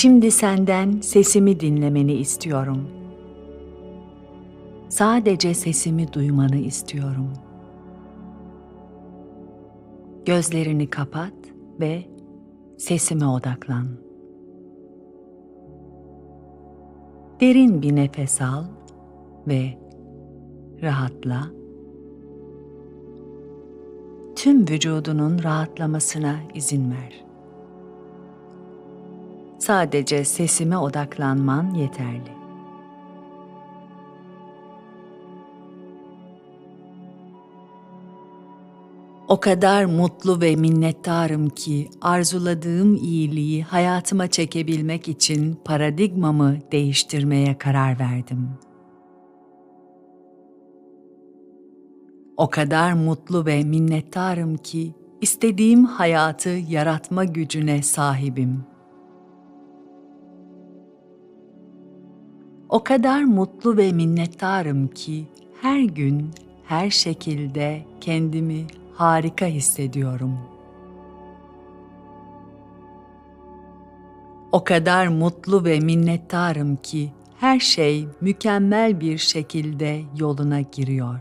Şimdi senden sesimi dinlemeni istiyorum. Sadece sesimi duymanı istiyorum. Gözlerini kapat ve sesime odaklan. Derin bir nefes al ve rahatla. Tüm vücudunun rahatlamasına izin ver. Sadece sesime odaklanman yeterli. O kadar mutlu ve minnettarım ki arzuladığım iyiliği hayatıma çekebilmek için paradigmamı değiştirmeye karar verdim. O kadar mutlu ve minnettarım ki istediğim hayatı yaratma gücüne sahibim. O kadar mutlu ve minnettarım ki her gün her şekilde kendimi harika hissediyorum. O kadar mutlu ve minnettarım ki her şey mükemmel bir şekilde yoluna giriyor.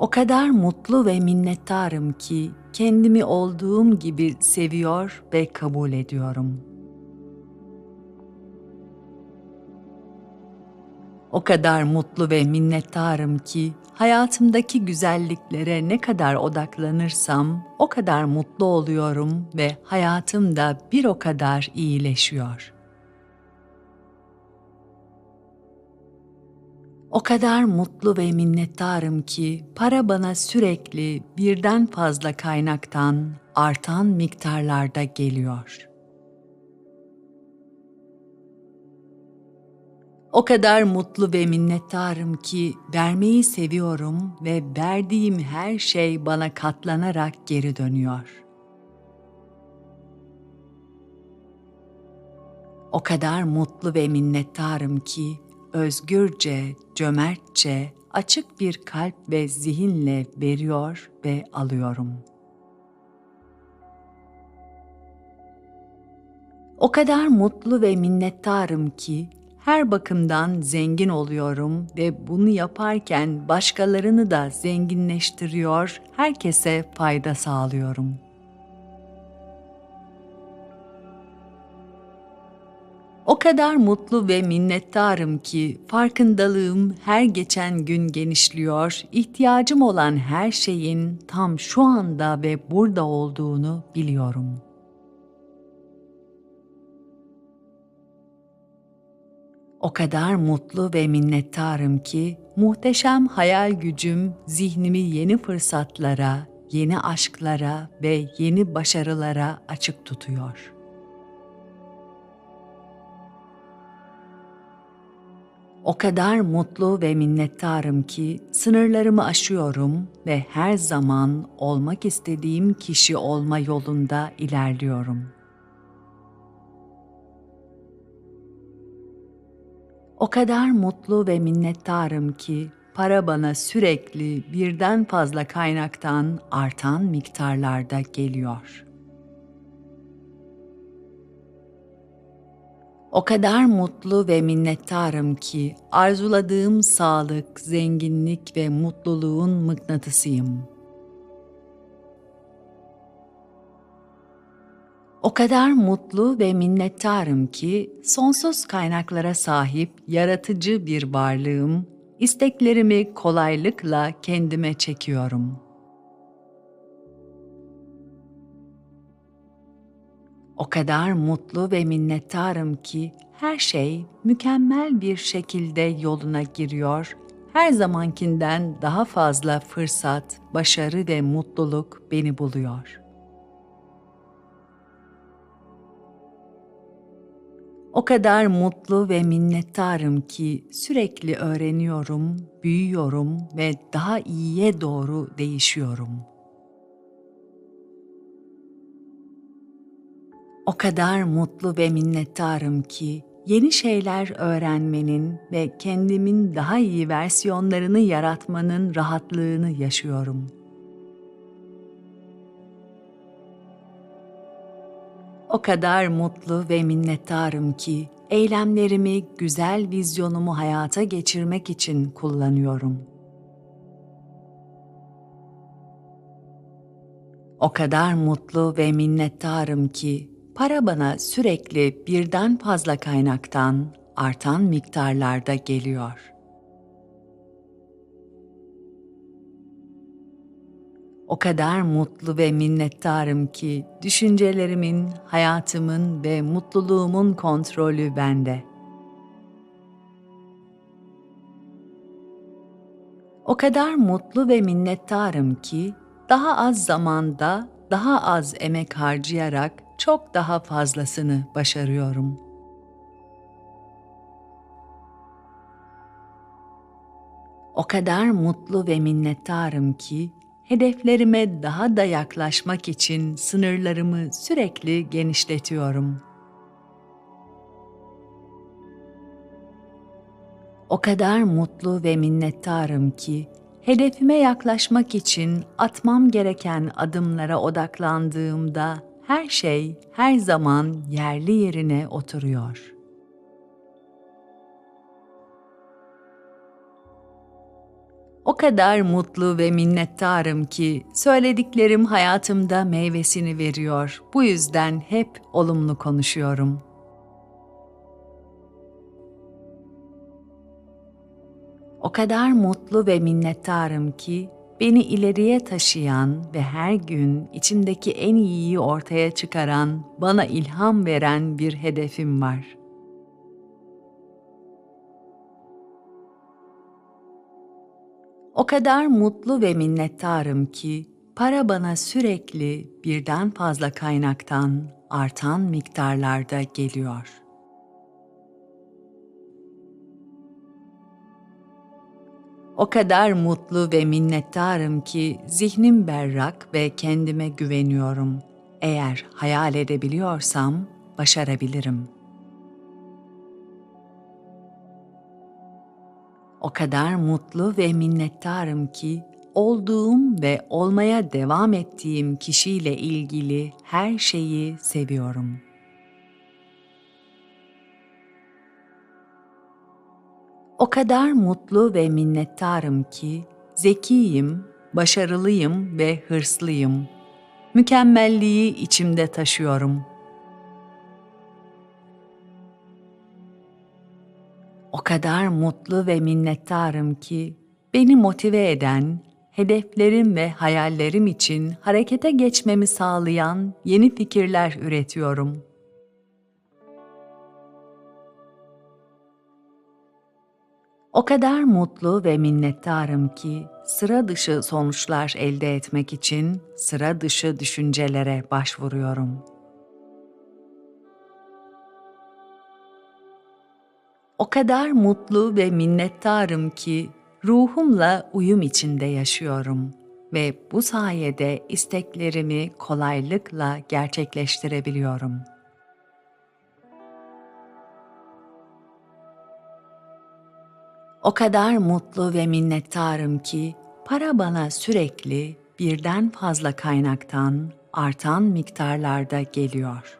O kadar mutlu ve minnettarım ki kendimi olduğum gibi seviyor ve kabul ediyorum.'' O kadar mutlu ve minnettarım ki hayatımdaki güzelliklere ne kadar odaklanırsam o kadar mutlu oluyorum ve hayatım da bir o kadar iyileşiyor. O kadar mutlu ve minnettarım ki para bana sürekli birden fazla kaynaktan artan miktarlarda geliyor.'' O kadar mutlu ve minnettarım ki vermeyi seviyorum ve verdiğim her şey bana katlanarak geri dönüyor. O kadar mutlu ve minnettarım ki özgürce, cömertçe, açık bir kalp ve zihinle veriyor ve alıyorum. O kadar mutlu ve minnettarım ki her bakımdan zengin oluyorum ve bunu yaparken başkalarını da zenginleştiriyor, herkese fayda sağlıyorum. O kadar mutlu ve minnettarım ki farkındalığım her geçen gün genişliyor, ihtiyacım olan her şeyin tam şu anda ve burada olduğunu biliyorum.'' O kadar mutlu ve minnettarım ki muhteşem hayal gücüm zihnimi yeni fırsatlara, yeni aşklara ve yeni başarılara açık tutuyor. O kadar mutlu ve minnettarım ki sınırlarımı aşıyorum ve her zaman olmak istediğim kişi olma yolunda ilerliyorum.'' O kadar mutlu ve minnettarım ki para bana sürekli birden fazla kaynaktan artan miktarlarda geliyor. O kadar mutlu ve minnettarım ki arzuladığım sağlık, zenginlik ve mutluluğun mıknatısıyım.'' O kadar mutlu ve minnettarım ki sonsuz kaynaklara sahip yaratıcı bir varlığım, isteklerimi kolaylıkla kendime çekiyorum. O kadar mutlu ve minnettarım ki her şey mükemmel bir şekilde yoluna giriyor, her zamankinden daha fazla fırsat, başarı ve mutluluk beni buluyor.'' O kadar mutlu ve minnettarım ki sürekli öğreniyorum, büyüyorum ve daha iyiye doğru değişiyorum. O kadar mutlu ve minnettarım ki yeni şeyler öğrenmenin ve kendimin daha iyi versiyonlarını yaratmanın rahatlığını yaşıyorum.'' O kadar mutlu ve minnettarım ki eylemlerimi, güzel vizyonumu hayata geçirmek için kullanıyorum. O kadar mutlu ve minnettarım ki para bana sürekli birden fazla kaynaktan artan miktarlarda geliyor. O kadar mutlu ve minnettarım ki düşüncelerimin, hayatımın ve mutluluğumun kontrolü bende. O kadar mutlu ve minnettarım ki daha az zamanda, daha az emek harcayarak çok daha fazlasını başarıyorum. O kadar mutlu ve minnettarım ki hedeflerime daha da yaklaşmak için sınırlarımı sürekli genişletiyorum. O kadar mutlu ve minnettarım ki hedefime yaklaşmak için atmam gereken adımlara odaklandığımda her şey her zaman yerli yerine oturuyor.'' O kadar mutlu ve minnettarım ki söylediklerim hayatımda meyvesini veriyor. Bu yüzden hep olumlu konuşuyorum. O kadar mutlu ve minnettarım ki beni ileriye taşıyan ve her gün içimdeki en iyiyi ortaya çıkaran, bana ilham veren bir hedefim var.'' O kadar mutlu ve minnettarım ki para bana sürekli birden fazla kaynaktan artan miktarlarda geliyor. O kadar mutlu ve minnettarım ki zihnim berrak ve kendime güveniyorum. Eğer hayal edebiliyorsam başarabilirim.'' O kadar mutlu ve minnettarım ki olduğum ve olmaya devam ettiğim kişiyle ilgili her şeyi seviyorum. O kadar mutlu ve minnettarım ki zekiyim, başarılıyım ve hırslıyım. Mükemmelliği içimde taşıyorum.'' O kadar mutlu ve minnettarım ki beni motive eden, hedeflerim ve hayallerim için harekete geçmemi sağlayan yeni fikirler üretiyorum. O kadar mutlu ve minnettarım ki sıra dışı sonuçlar elde etmek için sıra dışı düşüncelere başvuruyorum.'' O kadar mutlu ve minnettarım ki ruhumla uyum içinde yaşıyorum ve bu sayede isteklerimi kolaylıkla gerçekleştirebiliyorum. O kadar mutlu ve minnettarım ki para bana sürekli birden fazla kaynaktan artan miktarlarda geliyor.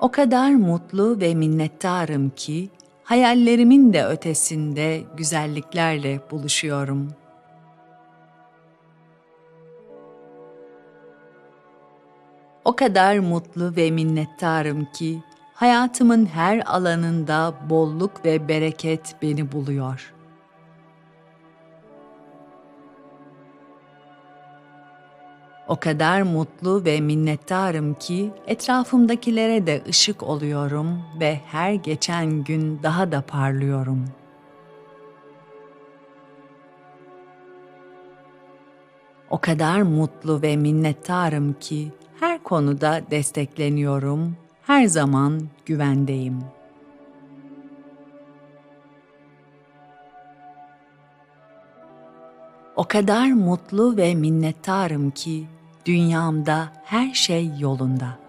O kadar mutlu ve minnettarım ki hayallerimin de ötesinde güzelliklerle buluşuyorum. O kadar mutlu ve minnettarım ki hayatımın her alanında bolluk ve bereket beni buluyor.'' O kadar mutlu ve minnettarım ki etrafımdakilere de ışık oluyorum ve her geçen gün daha da parlıyorum. O kadar mutlu ve minnettarım ki her konuda destekleniyorum, her zaman güvendeyim. O kadar mutlu ve minnettarım ki dünyamda her şey yolunda.''